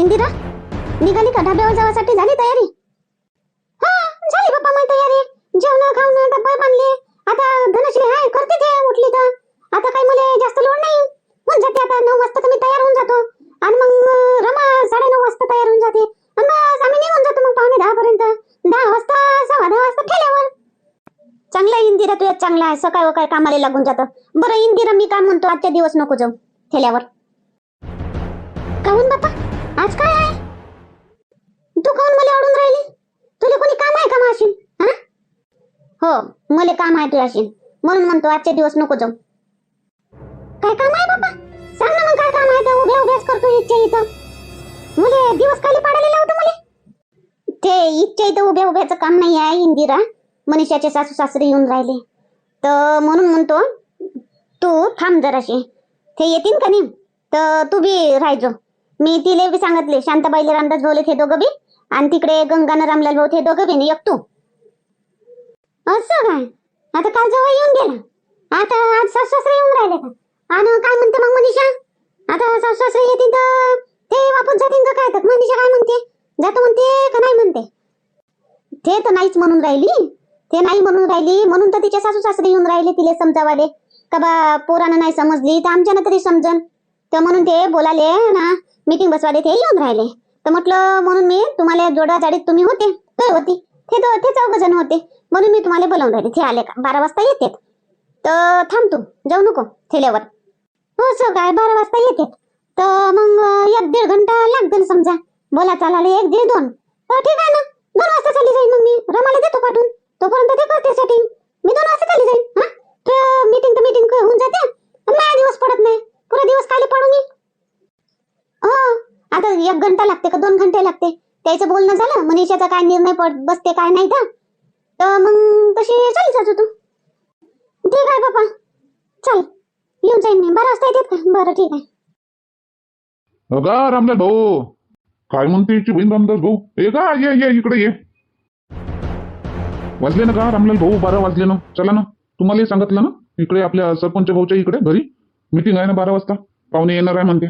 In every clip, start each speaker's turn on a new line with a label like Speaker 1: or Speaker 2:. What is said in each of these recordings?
Speaker 1: इंदिरा निघाली का? ढाब्यावर जाण्यासाठी झाली तयारी? हा झाली बाप्पा माझी तयारी. जेवण खाऊन डब्बा बांधले. आता धनश्री हाय करते ते उठली तर. आता काही मला जास्त लोड नाही. होऊन जाते आता नऊ वाजता तर मी तयार होऊन जातो. आणि मग रमा साडे नऊ वाजता तयार होऊन जाते. आणि बस आम्ही निघून जातो मग पावणे दहा पर्यंत. दहा वाजता सव्वा दहा वाजता ठेल्यावर चांगला आहे इंदिरा तुझ्या चांगला आहे. सकाळ काय कामाला लागून जातं. बरं इंदिरा मी काय म्हणतो आजच्या दिवस नको जाऊ. ठेल्यावर. काहून बापा आज काय आहे? तू काऊन मला आवडून राहिली. तुला कोणी काम आहे का माशीन हा? हो मला काम आहे तुझ्याशी. म्हणून म्हणतो आजचे दिवस नको जाऊ. काय काम आहे बाबा सांग ना मग काय काम आहे ते. उभ्या उभ्याच करतो इच्छा इथं. मुले दिवस खाली पाडायला लावतो मुले. ते इच्छा इथं उभ्या उभ्याचं काम नाही आहे इंदिरा. मनीषाचे सासू सासरे येऊन राहिले. तर म्हणून म्हणतो तू थांब जराशी. ते येतील का नाही तर तू बी राहायचो मी तिले बी सांगितले शांताबाईले रामदास भाऊले थे दोघं बी आणि तिकडे गंगानं रामलाल भाऊ हे दोघं बी नाही एक तू. असं काय? आता काल जवळ येऊन गेला. आता आज सासू सासरे येऊन राहिले का? आणि काय म्हणते मग मनीषा? आता सासरे येतील तर ते वापस जातील का काय? तर मनीषा काय म्हणते? जातो म्हणते का नाही म्हणते? ते तर नाहीच म्हणून राहिली. ते नाही म्हणून राहिली. म्हणून तर तिचे सासू सासरे येऊन राहिले तिले समजावाले का बा पोरानं नाही समजली तर आमच्यानं तरी समजन. तर म्हणून ते बोलाले ना मीटिंग बसवाले ते येऊन राहिले. तर म्हटलं म्हणून मी तुम्हाला जोडा जाडीत तुम्ही होते काय होती. ते दो ते चौघ जण होते. म्हणून मी तुम्हाला बोलावून राहिले. ते आले का? बारा वाजता येते तर थांब तू जाऊ नको ठेल्यावर. हो सर काय? बारा वाजता येते तर मग एक दीड घंटा लागतील समजा. बोला चालाले एक दीड दोन. तर ठीक आहे ना. दोन वाजता चालली जाईल मग मी. रमाला देतो पाठवून. तोपर्यंत ते करते सेटिंग मी दोन वाजता चालली जाईल हा? मीटिंग तर मीटिंग होऊन जाते. पण माझा दिवस पडत नाही. पुरा दिवस खाली पाडू मी हो. आता एक घंटा लागते का? दोन घंटे लागते. त्याचं बोलणं झालं मनीषाचा काय निर्णय पड बसते काय नाही का तर मग तशी चालली जातो तू? ठीक आहे बाबा चल. येऊन जाईन मी. बारा वाजता येतात का बरं ठीक आहे.
Speaker 2: हो अगा रामदास भाऊ? काय म्हणते हिची बहीण रामदास भाऊ? ये का ये ये इकडे ये. वाजले ना का रामलाल भाऊ? बारा वाजले ना. चला ना. तुम्हाला सांगितलं ना? इकडे आपल्या सरपंच भाऊच्या इकडे घरी? मीटिंग आहे ना बारा वाजता? पाहुणे येणार आहे म्हणते.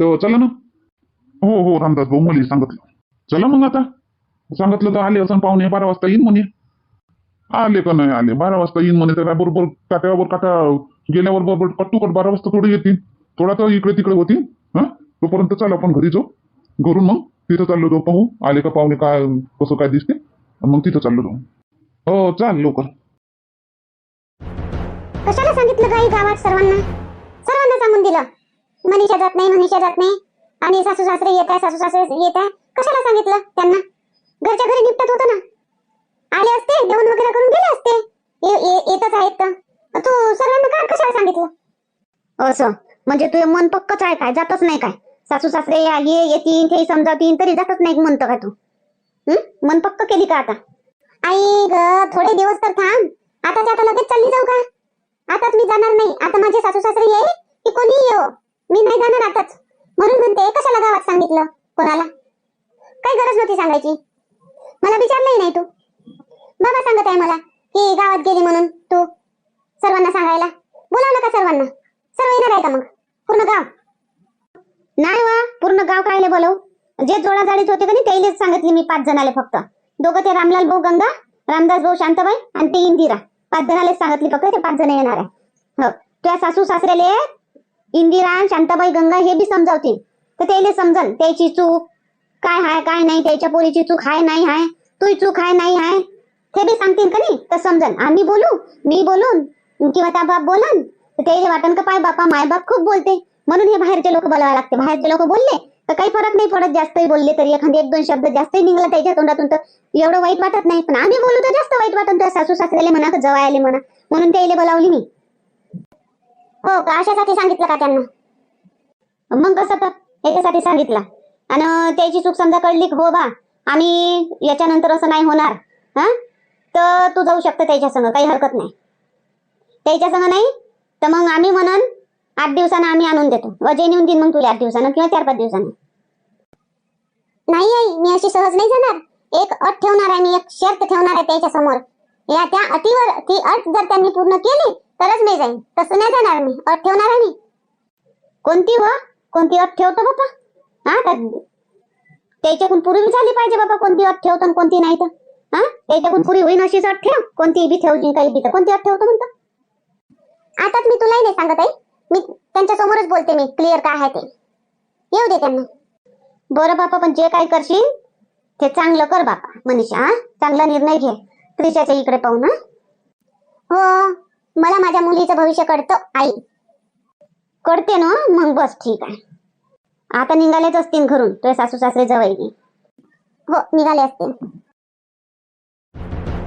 Speaker 2: तर चला ना. हो हो रामदास भाऊ मला सांगितलं. चला मग आता. सांगितलं तर आले असं पाहुणे बारा वाजता येईन म्हणे. आले का नाही आले? बारा वाजता येईन म्हणे तर बरोबर काट्यावर काटा गेल्यावर बरोबर कट्टूकट बारा वाजता थोडे येतील. थोडा तर इकडे तिकडे होतील. हा? तोपर्यंत चाल आपण घरी जाऊ. घरून मग तिथं चाललो जाऊ. पाहू आले का पाहुणे काय कसं काय दिसते. मग तिथं चाललो जाऊ. हो चाल लवकर.
Speaker 1: कशाला सांगितलं काही गावात सर्वांना? सर्वांना सांगून दिलं? मनीषा जात नाही मनीषा जात नाही. आणि सासू सासरे येत आहे सासू सासरे येत आहे. कशाला सांगितलं त्यांना? घरच्या घरी निपटत होतं ना. आले असते जेवण वगैरे करून गेले असते. येतच आहेत तर. तू सर्वांना कशाला सांगितलं? असं. म्हणजे तुझं मन पक्कच आहे काय? जातच नाही काय? सासू सासरे या- ये येतील ते समजावतील तरी जातच नाही म्हणतो का तू? हम्म मन पक्क केली का आता? आई ग थोडे दिवस तर थांब. आता आता लगेच चालली जाऊ का? आताच मी जाणार नाही. आता माझे सासू सासरे येईल? की कोणी येऊ मी नाही जाणार आताच. म्हणून म्हणते कशाला गावात सांगितलं कोणाला? काही गरज नव्हती सांगायची. मला विचारलंही नाही तू. बाबा सांगत आहे मला की गावात गेली म्हणून तू सर्वांना सांगायला. बोलावलं का सर्वांना. सर्व येणार आहे का मग? पूर्ण गाव? नाही वा पूर्ण गाव कायले बोलव? जे जोडा जाडीत होते का नाही त्याइलेच सांगितली मी पाच जणाले फक्त. दोघं ते रामलाल भाऊ गंगा रामदास भाऊ शांताबाई आणि ते इंदिरा. पाच जणालेच सांगितली फक्त ते पाच जण येणार आहे. हो. तुझ्या सासू सासऱ्याले इंदिरा शांताबाई गंगा हे बी समजावतील. तर त्याला समजल त्याची चूक काय हाय काय नाही त्याच्या पोरीची चूक हाय नाही हाय तुझी चूक हाय नाही हाय ते बी सांगतील का नाही? तर समजल आम्ही बोलू मी बोलून किंवा त्या बाप बोलन तर त्याला वाटन का पाय बापा माय बाप खूप बोलते. म्हणून हे बाहेरचे लोक बोलावे लागते. बाहेरचे लोक बोलले तर काही फरक नाही पडत जास्तही बोलले तरी. एखादे एक दोन शब्द जास्तही निघला त्याच्या तोंडातून तर एवढं वाईट वाटत नाही. पण आम्ही बोलू तर जास्त वाईट वाटत सासू सासऱ्याला म्हणा का जवळ आले म्हणा. म्हणून त्याला बोलावली मी. हो का? अशासाठी सांगितलं का त्यांना? मग कसं तर? याच्यासाठी सांगितलं. आणि त्याची चूक समजा कळली की हो बा आम्ही याच्यानंतर असं नाही होणार हा? तर तू जाऊ शकतं त्याच्या संग काही हरकत नाही. त्याच्या संग नाही? तर मग आम्ही म्हणन आठ दिवसानं आम्ही आणून देतो. वजय नेऊन देईन मग तुला आठ दिवसानं किंवा चार पाच दिवसानं. नाही आई मी अशी सहज नाही जाणार. एक अट ठेवणार आहे मी एक शर्त ठेवणार आहे त्याच्यासमोर या त्या अटीवर ती अट जर त्यांनी पूर्ण केली तरच मी जाईन. तसं नाही जाणार मी. अट ठेवणार आहे मी. कोणती व? कोणती अट ठेवतो बापा? हा का त्याच्याकडून पुरी बी झाली पाहिजे बाबा कोणती अट ठेवतो आणि कोणती नाही तर. हा? त्याच्याकडून पुरी होईन अशीच अट ठेव. कोणती बी ठेवली काही बी तर. कोणती अट ठेवतो म्हणतो? आताच मी तुलाही नाही सांगत आहे. मी त्यांच्या समोरच बोलते मी. क्लिअर काय आहे ते. येऊ दे त्यांना. बरं बापा पण जे काय करशील ते चांगलं कर बापा मनीषा हा? चांगला निर्णय घे. त्रिशाच्या इकडे पाहून हो. मला माझ्या मुलीचं भविष्य कळतं आई. कळते ना मग बस ठीक आहे. आता निघालेच असतील घरून तुझे सासू सासरे जवळ हो निघाले असतील.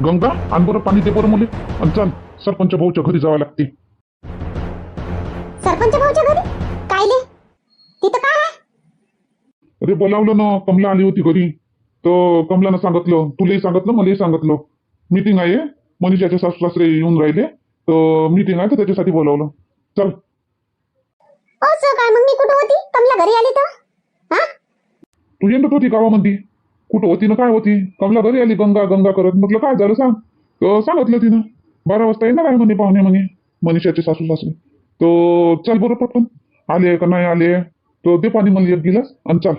Speaker 2: गंगा आण बरं पाणी दे बरं मुले. आणि चल सरपंच भाऊच्या घरी जावं लागते.
Speaker 1: सरपंच भाऊच्या घरी? कायले? तिथं काय आहे?
Speaker 2: अरे बोलावलं ना कमला आली होती घरी. तर कमलानं सांगितलं तुलाही सांगितलं मलाही सांगितलं. मीटिंग आहे मनीषाचे सासू सासरे येऊन राहिले. तर मीटिंग आहे तर त्याच्यासाठी बोलावलं? चल.
Speaker 1: असं काय? मग मी कुठं होती? कमला घरी आली तर? हा?
Speaker 2: तू येत होती गावामध्ये कुठं होती ना काय होती? कमला घरी आली गंगा गंगा करत. म्हटलं काय झालं सांग? तर सांगितलं तिनं. बारा वाजता येणार आहे म्हणे पाहुणे म्हणे. मनीषाचे सासू सासरे. तो चल बरं पटकन. आले का नाही आले तो दे पाणी मला एक गिलास आणि चल.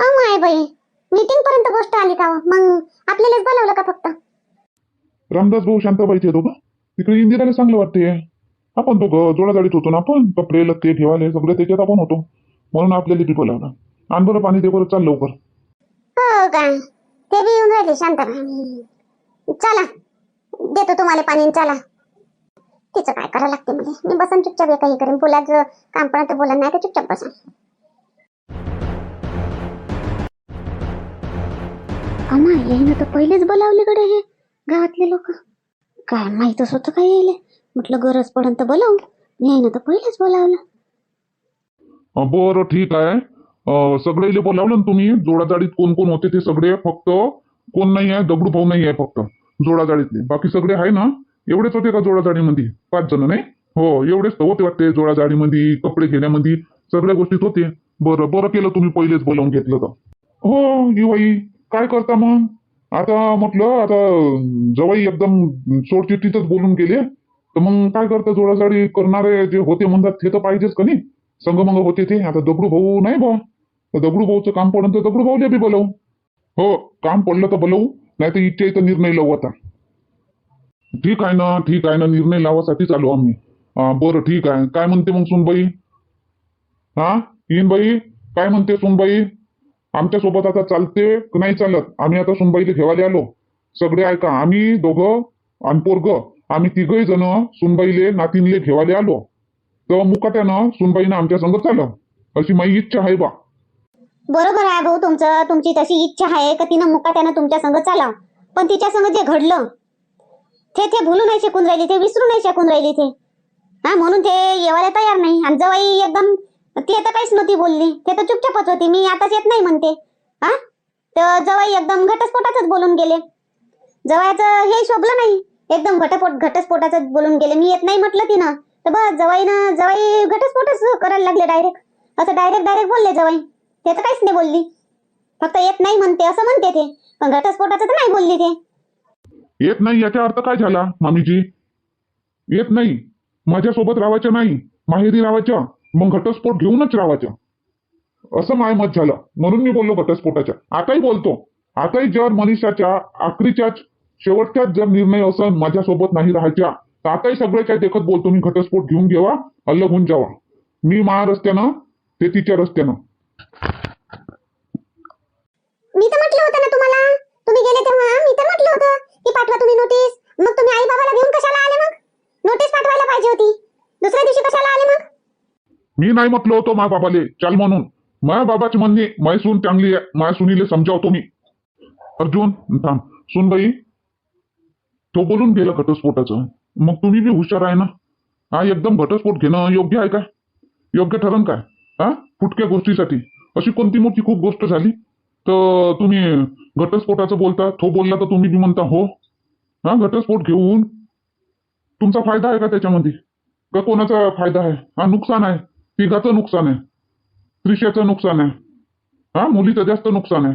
Speaker 1: अहो आहे बाई. मीटिंग पर्यंत गोष्ट आली का हो? मग आपल्यालाच बोलावलं का फक्त?
Speaker 2: रामदास भाऊ शांताबाईचे दोघं? तिकडे इंदिराला चांगलं वाटते आपण दोघं जोडाजाडीत होतो ना आपण. कपडे लत्ते ठेवाले सगळे त्याच्यात आपण होतो. म्हणून आपल्याला टिपं लावला आण बरं पाणी दे बरं चाल लवकर.
Speaker 1: हो का? ते बी येऊन राहिले शांत चला देतो तुम्हाला पाणी चला. तिचं काय करावं लागते मला मी बसन चुपचाप काही करेन. बोलायचं काम पण ते बोला नाही तर चुपचाप बसन अमा येईन तर पहिलेच बोलावले कडे हे गावातले लोक. काय माहीतच होतं काय यायले? म्हटलं गरज पडन तर बोलावू. येईन तर पहिलेच बोलावलं.
Speaker 2: अं, बरं ठीक आहे. अं, सगळेले बोलावलं ना तुम्ही? जोडाजाडीत कोण कोण होते ते सगळे? फक्त कोण नाही आहे दगडू भाऊ नाही आहे फक्त. जोडाजाडीतले. बाकी सगळे आहे ना? एवढेच होते का जोडाजाडीमध्ये? पाच जण नाही? हो एवढेच तर होते वाटते जोडाजाडीमध्ये कपडे घेण्यामध्ये. सगळ्या गोष्टीत होते. बरं बरं केलं तुम्ही पहिलेच बोलावून घेतलं तर. हो युवाई काय करता मग? आता म्हटलं आता जवाई एकदम सोडचिठ्ठीतच बोलून गेले. तर मग काय करता जोडाजाडी करणारे जे होते म्हणतात ते तर पाहिजेच का नाही? संगमंग होते ते. आता दगडू भाऊ नाही बा तर दगडू भाऊचं काम पडलं तर दगडू भाऊला बी बोलवू. हो काम पडलं तर बोलवू नाही तर इथे इथं निर्णय लावू आता. ठीक आहे ना ठीक आहे ना निर्णय लावासाठी चालू आम्ही. बरं ठीक आहे. काय म्हणते मग सुनबाई? हा येईन बाई? काय म्हणते सुनबाई? आमच्यासोबत आता चालते की नाही चालत? आम्ही आता सुनबाईला ठेवायला आलो. सगळे ऐका आम्ही दोघं आणि पोरग आम्ही तिघही जण सुनबाईले नातीनले घेवायला आलो. तर मुकाट्यानं सुनबाईनं आमच्या संग चाललं. अशी माझी इच्छा आहे बा.
Speaker 1: बरोबर आहे भाऊ तुमचं तुमची तशी इच्छा आहे का तिनं मुकाट्यानं तुमच्या संग चालाव पण तिच्या संग जे घडलं ते ते भुलू नाही शकून राहिली ते विसरू नाही शकून राहिली ते. हा म्हणून ते येवायला तयार नाही. आणि जवाई एकदम ती आता काहीच नव्हती बोलली. ते तर चुपचापच होती. मी आताच येत नाही म्हणते. हा? तर जवाई एकदम घटस्फोटातच बोलून गेले. जवायचं हे शोभलं नाही. एकदम घटस्फोट घटस्फोटाच बोलून गेले. मी येत नाही म्हटलं तिनं. तर बस जवाईनं जवाई घटस्फोटच करायला लागले डायरेक्ट असं डायरेक्ट डायरेक्ट बोलले जवाई ते तर काहीच नाही बोलली. फक्त येत नाही म्हणते असं म्हणते ते. पण घटस्फोटाचं तर नाही बोलली ते.
Speaker 2: येत नाही याचा अर्थ काय झाला मामीजी? येत नाही. माझ्यासोबत राहायचं नाही. माहेरी राहायचं. मग घटस्फोट घेऊनच राहायचं. असं माय मत झालं. म्हणून मी बोललो घटस्फोटाच्या. आताही बोलतो. आताही जर मनीषाच्या आखरीच्या शेवटच्याच जर निर्णय असं माझ्यासोबत नाही राहायच्या तर आताही सगळे काही देखत बोलतो मी घटस्फोट घेऊन घेवा अलग होऊन जावा. मी मा रस्त्यानं ते तिच्या रस्त्यानं.
Speaker 1: मी तर म्हटलं होतं ना तुम्हाला. तुम्ही गेले तेव्हा? मी तर म्हटलं होतं की पाठवा तुम्ही नोटीस मग तुम्ही आई बाबाला घेऊन कशाला आले मग? नोटीस पाठवायला पाहिजे होती. दुसऱ्या दिवशी कशाला आले
Speaker 2: मी नाही म्हटलं होतो माझ्या बाबाले चाल म्हणून. माया बाबाची म्हणणे मायसून सून चांगली आहे माझ्या सुनीले समजावतो मी. अर्जुन थांब. सुनबाई तो बोलून गेला घटस्फोटाचं. मग तुम्ही बी हुशार आहे ना? हा एकदम घटस्फोट घेणं योग्य आहे का? योग्य ठरण काय हा? फुटक्या गोष्टीसाठी. अशी कोणती मोठी खूप गोष्ट झाली? तर तुम्ही घटस्फोटाचं बोलता तो बोलला तर तुम्ही बी म्हणता हो. हा घटस्फोट घेऊन तुमचा फायदा आहे का त्याच्यामध्ये? का कोणाचा फायदा आहे? हा नुकसान आहे. तिघाचं नुकसान आहे. त्रिशाचं नुकसान आहे. हा मुलीचं जास्त नुकसान आहे.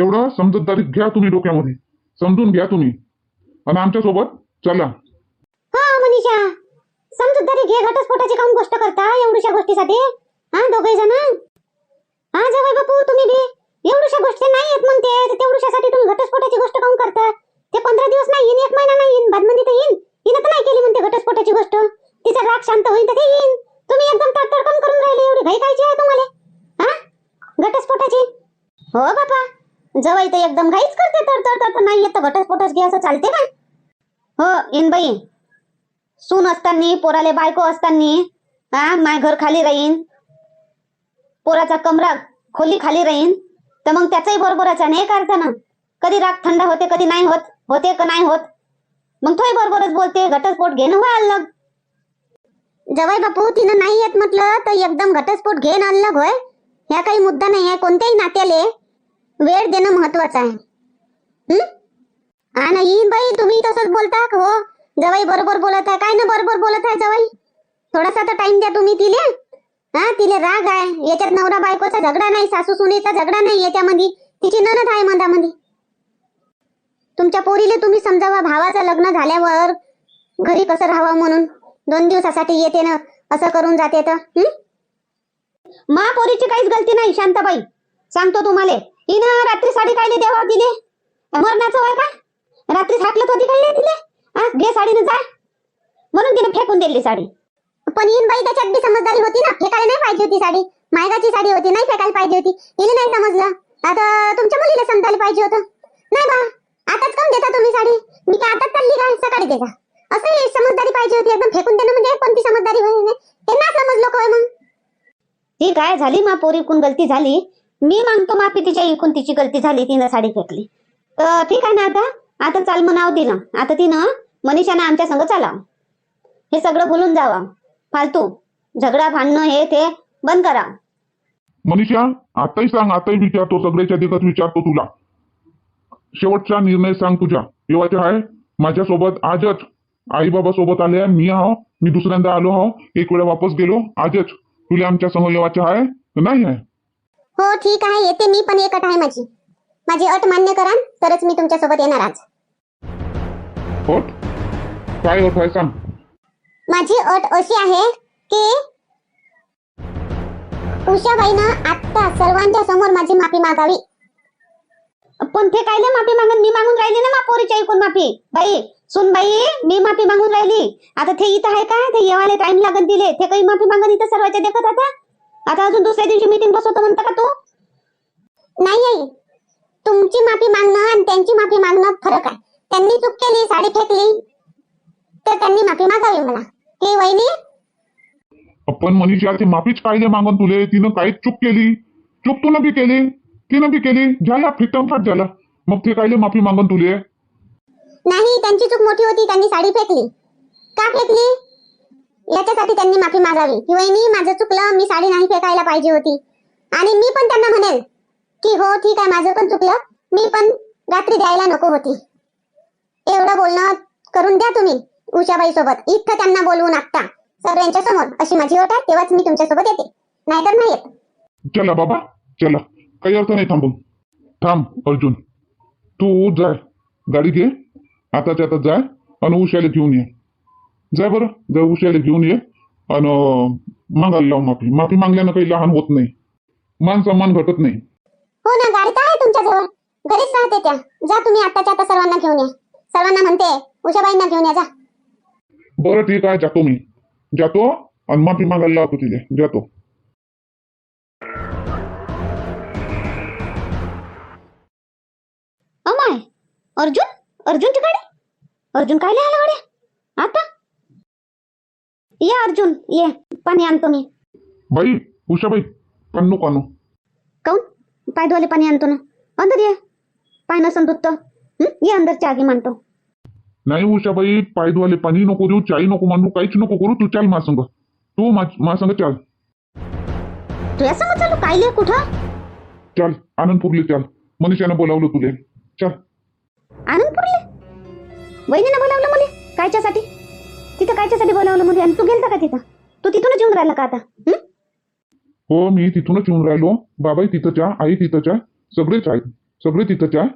Speaker 2: एवढं समजूतदारीत घ्या तुम्ही डोक्यामध्ये. समजून घ्या तुम्ही. आणि आमच्यासोबत चला.
Speaker 1: हा मनीषा. समजूतदारी घे घटस्फोटाची काऊन गोष्ट करता एवढ्याशा गोष्टीसाठी? हा दोघे जण? हा जवळ बापू तुम्ही बी. एवढ्याशा गोष्टी नाही येत म्हणते तेवढ्याशासाठी तुम्ही घटस्फोटाची गोष्ट काऊन करता? ते पंधरा दिवस नाही येईन एक महिना नाही येईन बादमधी तर येईन. हिनं तर नाही केली म्हणते घटस्फोटाची गोष्ट. तिचा राग शांत होईल तर ते येईन. तुम्ही एकदम तडतडकन करून राहिले एवढी घाई कायची आहे तुम्हाला? हा? घटस्फोटाची? हो बापा. जवाई तर एकदम घाईच करते तडतड तडतड नाही येत घटस्फोटच घे असं चालते का? हो इन बाई. सून असताना पोराले बायको असताना हा माय घर खाली राहीन. पोराचा कमरा खोली खाली राहीन. तर मग त्याचाही बरोबरच आहे नाही करता ना कधी राग थंड होते कधी नाही होत होते का नाही होत? मग तोही बरोबरच बोलते घटस्फोट घेणं व्हायला लग जवाई बापू तिनं नाही येत म्हटलं तर एकदम घटस्फोट घेण आणलं होय ह्या काही मुद्दा नाही आहे कोणत्याही नात्याले वेळ देणं महत्वाचं आहे. हं? आणि ही बाई तुम्ही तसंच बोलता का हो? जवाई बरोबर बोलत आहे. काय ना बरोबर बोलत आहे जवाई थोडासा तर टाइम द्या तुम्ही तिले. हा तिले राग आहे. याच्यात नवरा बायकोचा झगडा नाही सासू सुनेचा झगडा नाही याच्यामध्ये तिची ननद आहे मधामध्ये तुमच्या पोरीले तुम्ही समजावा भावाचं लग्न झाल्यावर घरी कसं राहावं म्हणून? दोन दिवसासाठी येते ना असं करून जाते तर हं? महापोरीची काहीच गलती नाही शांताबाई. सांगतो तुम्हाला. हिनं रात्री साडी काढली तेव्हा दिले. मरणाचं वय का रात्री हाकलत होती काय नाही दिले घे साडीनं जा. म्हणून तिने फेकून दिली साडी. पण इन बाई त्याच्यात बी समजदारी होती ना. फेकायला नाही पाहिजे होती साडी. मायगाची साडी होती नाही फेकायला पाहिजे होती. हिने नाही समजलं. आता तुमच्या मुलीला समजायला पाहिजे होतं. नाही बा आताच काऊन देता तुम्ही साडी? मी काय आताच चालली का? सकाळी देता असं हे समजदारी पाहिजे होती एकदम फेकून देणं म्हणजे कोणती समजदारी होईल हे? ना समजलं काय मग. ठीक आहे झाली? मा पोरीकून गलती झाली. मी मागतो माफी तिच्या इकून तिची गलती झाली तिनं साडी फेकली. तर ठीक आहे ना आता? आता चाल म्हणाव तिनं. आता तिनं मनीषानं आमच्या संग चालाव. हे सगळं भुलून जावा. फालतू. झगडा भांडणं हे ते बंद करा
Speaker 2: मनीषा आताही सांग आताही विचारतो सगळ्याच्या देखत विचारतो तुला. शेवटचा निर्णय सांग तुझ्या येवाचे आहे. माझ्यासोबत आजच आई बाबा सोबत आले मी आहो. मी दुसऱ्यांदा आलो आहो. एक वेळा वापस गेलो. आजच. तुला आमच्यासमोर येवाचे आहे? का नाही आहे?
Speaker 1: हो ठीक आहे. येते मी पण एक अट आहे माझी. माझी अट मान्य करा तरच मी तुमच्यासोबत येणार आज.
Speaker 2: होत काय होत आहे सांग.
Speaker 1: माझी अट अशी आहे की उषाबाईनं आत्ता सर्वांच्या समोर माझी माफी मागावी. पण ते कायले माफी मागून? मी मागून राहिली ना मा पोरीच्या ऐकून माफी? बाई सुन बाई मी माफी मागून राहिली. आता ते इथं आहे का ते येवाले टाइम लागत दिले. ते काही माफी मागून इथं सर्वांच्या देखत आता? आता अजून दुसऱ्या दिवशी मीटिंग बसवतो म्हणता का तू? नाही आई. तुमची माफी मागणं आणि त्यांची माफी मागणं फरक आहे. त्यांनी चूक केली साडी फेकली तर त्यांनी माफी मागावी मला की वहिनी?
Speaker 2: पण मनीषा ती माफीच कायले मागून तुले. तिनं काहीच चूक केली. चूक तू बी केली तिनं बी केली. झाला फिटमफाट झाला मग ते कायले माफी मागून तुले.
Speaker 1: नाही त्यांची चूक मोठी होती त्यांनी साडी फेकली. का फेकली? याच्यासाठी त्यांनी माफी मागावी. की वहिनी माझं चुकलं मी साडी नाही फेकायला पाहिजे होती. आणि मी पण त्यांना म्हणेल की हो ठीक आहे माझं पण चुकलं. मी पण रात्री द्यायला नको होती. एवढं बोलणं करून द्या तुम्ही उषाबाई सोबत. इथं त्यांना बोलवून आत्ता सगळ्यांच्या समोर. अशी माझी अट आहे तेव्हाच मी तुमच्यासोबत येते. नाहीतर नाही येत.
Speaker 2: चला बाबा चला. काही अर्थ नाही थांबून. थांब अर्जुन. तू जाय. गाडी घे. आताच्या आता जाय आणि उशाला घेऊन ये. जाय बरं जाय उशाला घेऊन ये आणि मागायला लाव माफी. माफी मागल्यानं काही लहान होत नाही. मान सन्मान घटत नाही.
Speaker 1: हो ना गाडी तर आहे तुमच्याजवळ. घरीच राहते त्या. जा तुम्ही आत्ताच्या आता सर्वांना घेऊन या. सर्वांना म्हणते उषाबाईंना घेऊन या जा.
Speaker 2: बरं ठीक आहे जातो मी. जातो आणि माफी मागायला लावतो तिथे जातो.
Speaker 1: अमाय अर्जुन? अर्जुनची गाडी अर्जुन काय लिहायला गाड्या? आता? ये अर्जुन ये. पाणी आणतो मी.
Speaker 2: बाई उषाबाई पण नको आणू
Speaker 1: काऊन? पाय धुवाले पाणी आणतो ना. अंदर ये. पाय नसन दूध तर हं? ये अंदर चहा म्हणतो.
Speaker 2: नाही उषाबाई पाय धुवाले पाणी नको देऊ चाई नको मांडू काहीच नको करू तू चाल माझ्या संग तू माझ्या संग चाल.
Speaker 1: तुझ्या समोर चालू? कायले कुठं?
Speaker 2: चाल आनंदपूरले चाल. मनीषानं बोलावलं तुले. चाल.
Speaker 1: आनंदपूरले वहिनीनं बोलावलं मला कायच्यासाठी? तिथं कायच्यासाठी बोलावलं मध्ये आणि तू गेलता का तिथं? तू तिथूनच येऊन राहिला का आता? हं?
Speaker 2: हो मी तिथूनच येऊन राहिलो. बाबाही तिथंच आहे आई तिथंच आहे सगळेच आहेत. सगळे तिथंच आहे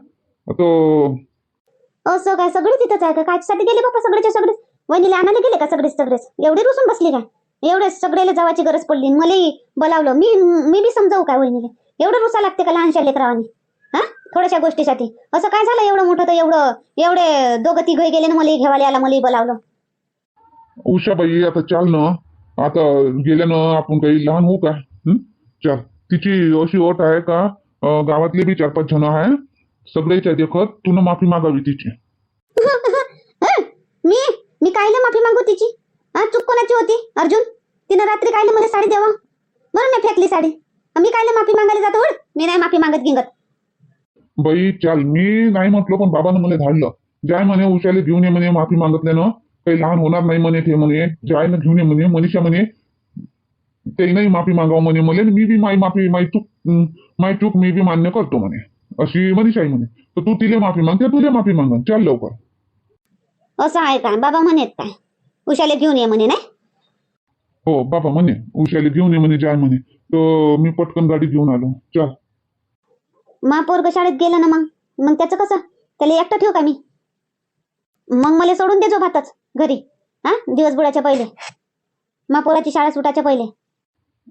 Speaker 2: आता
Speaker 1: असं काय? सगळे तिथंच आहे का? कायच्यासाठी गेले बाबा सगळेच्या सगळे वहिनीला आणायला गेले का सगळेच सगळेच? एवढे रुसून बसले का? एवढे सगळेला जावाची गरज पडली. मलाही बोलावलं. मी मी बी समजावू काय वहिनीले? एवढं रुसा लागते का लहानशा लेकरावानी? हा? थोड्याशा गोष्टीसाठी. असं काय झालं एवढं मोठं तर एवढं? एवढे दोघं तिघही गेले ना मला घेवाले आला मला बोलावलं.
Speaker 2: उषाबाई आता चाल ना. आता गेल्यानं आपण काही लहान होऊ हं? चाल. तिची अशी अट आहे का? गावातले बी चार पाच जण आहे. सगळ्याच्या देखत तुला माफी मागावी तिची?
Speaker 1: मी? मी कायले माफी मागू तिची? हा? चूक कोणाची होती? अर्जुन? तिनं रात्री कायले मला साडी द्यावा म्हणून मी फेकली साडी. मी कायले माफी मागायला जातो? मी नाही माफी मागत गिंगत.
Speaker 2: बाई चाल मी नाही म्हटलं पण बाबानं मला धाडलं. जाय म्हणे उशाले घेऊन ये म्हणे माफी मागितल्यानं. काही लहान होणार नाही म्हणे ते म्हणे. जाय ना घेऊन ये म्हणे मनीषा म्हणे. ते नाही माफी मागावं म्हणे मला मी बी माई माफी माई चूक माई चूक मी बी मान्य करतो म्हणे. अशी मनीषाई म्हणे. तर तू तिले माफी माग ते तुला माफी मागन. चाल लवकर.
Speaker 1: असं आहे काय बाबा म्हणेत काय? उशाले घेऊन ये म्हणे नाही?
Speaker 2: हो बाबा म्हणे. उशाले घेऊन ये म्हणे जाय म्हणे. तर मी पटकन गाडी घेऊन आलो. चाल.
Speaker 1: मा पोरग शाळेत गेलं ना मग? मग त्याचं कसं? त्याला एकटं ठेवू का मी? मग मला सोडून देजो भातच घरी. हा? दिवस बुडाच्या पहिले. मा पोराची शाळा सुटायच्या पहिले.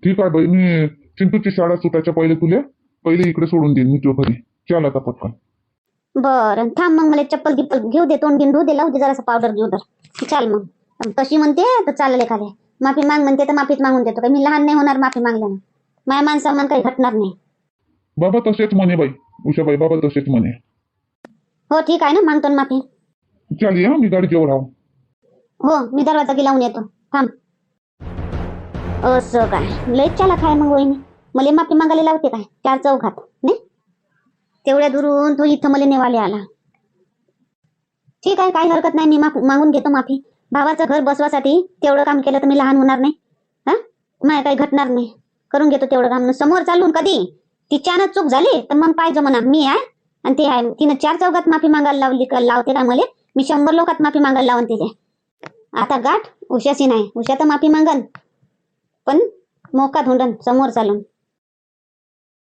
Speaker 2: ठीक आहे बाई मी चिंटूची शाळा सुटायच्या पहिले तुले. पहिले इकडे सोडून देईन मी तुझ्या घरी. चाल आता पटकन.
Speaker 1: बरं थांब मग मला चप्पल गिप्पल घेऊ दे तोंड गिंडू दे लावू दे जरासं पावडर घेऊ तर चाल मग. तशी म्हणते तर चालेल एखाद्या माफी माग म्हणते तर माफीच मागून देतो. काही मी लहान नाही होणार माफी मागल्यानं. माया मान सन्मान काही घटणार नाही.
Speaker 2: बाबा तसेच म्हणे बाई. उषाबाई बाबा तसेच म्हणे.
Speaker 1: हो ठीक आहे ना. मागतो ना माफी.
Speaker 2: चाल या मी गाडी जेवढ राहू.
Speaker 1: हो मी दरवाजा की लावून येतो. थांब. असं काय? लयच चाला काय मग वहिनी. मला माफी मागायला लावते काय? चार चौघात नाही? तेवढ्या दुरून तो इथं मला नेवाले आला. ठीक आहे काही हरकत नाही. मी माफ मागून घेतो माफी. भावाचं घर बसवासाठी तेवढं काम केलं तर मी लहान होणार नाही. हा? माय काही घटणार नाही. करून घेतो तेवढं काम. समोर चालून कधी? तिच्यानं चूक झाली तर मग पाहिजे म्हणा मी आहे आणि ते आहे तिनं चार चौघात माफी मागायला लावली लावते ना मला? मी शंभर लोकात माफी मागायला लावून तिथे आता गाठ उशाशी नाही. उशा तर माफी मागन पण मोका धुंडन समोर चालून.